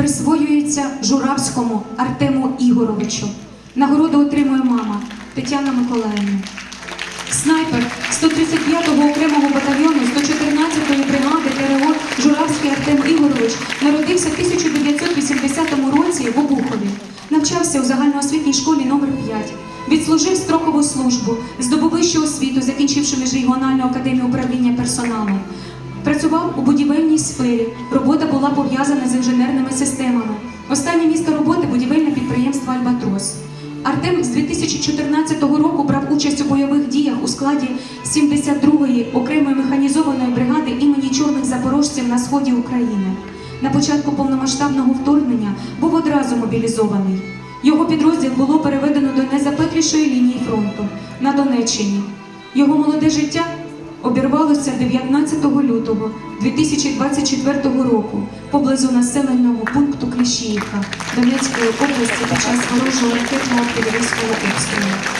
присвоюється Журавському Артему Ігоровичу. Нагороду отримує мама Тетяна Миколаївна. Снайпер 135-го окремого батальйону 114-ї бригади ТРО Журавський Артем Ігорович народився в 1980 році в Обухові. Навчався у загальноосвітній школі номер 5 Відслужив строкову службу, здобув вищу освіту, закінчивши міжрегіональну академію управління персоналом. Працював у будівельній сфері. Робота була пов'язана з інженерними системами. Останнє місто роботи будівельне підприємство Альбатрос. Артем з 2014 року брав участь у бойових діях у складі 72-ї окремої механізованої бригади імені чорних запорожців на сході України. На початку повномасштабного вторгнення був одразу мобілізований. Його підрозділ було переведено до найзапеклішої лінії фронту на Донеччині. Його молоде життя обірвалося 19 лютого 2024 року поблизу населеного пункту Кліщіївка Донецької області під час ворожого ракетного артилерійського обстрілу.